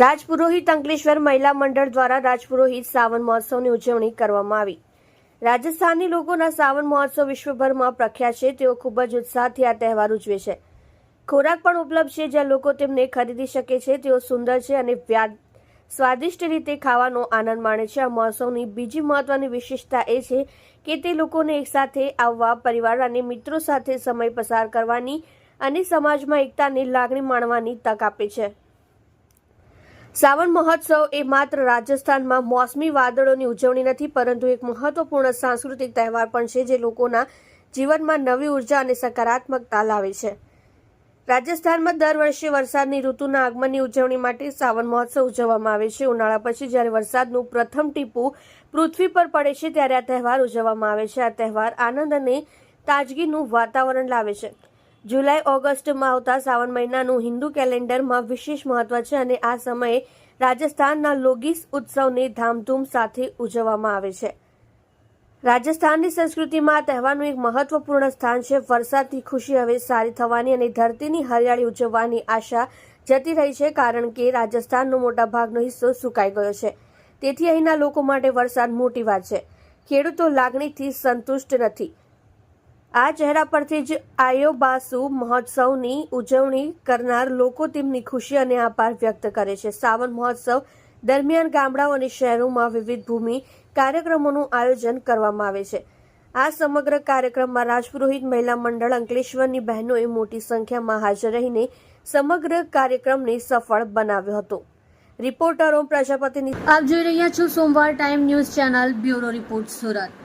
રાજપુરોહિત અંકલેશ્વર મહિલા મંડળ દ્વારા રાજપુરોહિત સાવન મહોત્સવની ઉજવણી કરવામાં આવી. રાજસ્થાની લોકોના સાવન મહોત્સવ વિશ્વભરમાં પ્રખ્યાત છે. તેઓ ખૂબ જ ઉત્સાહથી આ તહેવાર ઉજવે છે. ખોરાક પણ ઉપલબ્ધ છે. જ્યાં લોકો તેમને ખરીદી શકે છે. તેઓ સુંદર છે અને સ્વાદિષ્ટ રીતે ખાવાનો આનંદ માણે છે. આ મહોત્સવની બીજી મહત્વની વિશેષતા એ છે કે તે લોકોને એકસાથે આવવા, પરિવાર અને મિત્રો સાથે સમય પસાર કરવાની અને સમાજમાં એકતાની લાગણી માણવાની તક આપે છે. સાવન મહોત્સવ એ માત્ર રાજસ્થાનમાં મોસમી વાદળોની ઉજવણી નથી, પરંતુ એક મહત્વપૂર્ણ સાંસ્કૃતિક તહેવાર પણ છે જે લોકોના જીવનમાં નવી ઊર્જા અને સકારાત્મકતા લાવે છે. રાજસ્થાનમાં દર વર્ષે વરસાદની ઋતુના આગમનની ઉજવણી માટે સાવન મહોત્સવ ઉજવવામાં આવે છે. ઉનાળા પછી જ્યારે વરસાદનું પ્રથમ ટીપું પૃથ્વી પર પડે છે, ત્યારે આ તહેવાર ઉજવવામાં આવે છે. આ તહેવાર આનંદ અને તાજગીનું વાતાવરણ લાવે છે. જુલાઈ, ઓગસ્ટમાં આવતા સાવન મહિનાનું હિન્દુ કેલેન્ડરમાં વિશેષ મહત્વ છે અને આ સમયે રાજસ્થાનના લોગીસ ઉત્સવને ધામધૂમ સાથે ઉજવવામાં આવે છે. રાજસ્થાનની સંસ્કૃતિમાં તહેવારનું એક મહત્વપૂર્ણ સ્થાન છે. વરસાદથી ખુશી હવે સારી થવાની અને ધરતીની હરિયાળી ઉજવવાની આશા જતી રહી છે કારણ કે રાજસ્થાનનો મોટાભાગનો હિસ્સો સુકાઈ ગયો છે. તેથી અહીંના લોકો માટે વરસાદ મોટી વાત છે. ખેડૂતો લાગણીથી સંતુષ્ટ નથી. આ ચહેરા પરથી જ આયોબાસુ મહોત્સવની ઉજવણી કરનાર લોકો તેમની ખુશી અને આભાર વ્યક્ત કરે છે. સાવન મહોત્સવ દરમિયાન ગામડાઓ અને શહેરોમાં વિવિધ ભૂમિ કાર્યક્રમોનું આયોજન કરવામાં આવે છે. આ સમગ્ર કાર્યક્રમમાં રાજપુરોહિત મહિલા મંડળ અંકલેશ્વરની બહેનોએ મોટી સંખ્યામાં હાજર રહીને સમગ્ર કાર્યક્રમને સફળ બનાવ્યો હતો. રિપોર્ટર ઓમ પ્રજાપતિની આપ જોઈ રહ્યા છો સોમવાર time news channel bureau report Surat.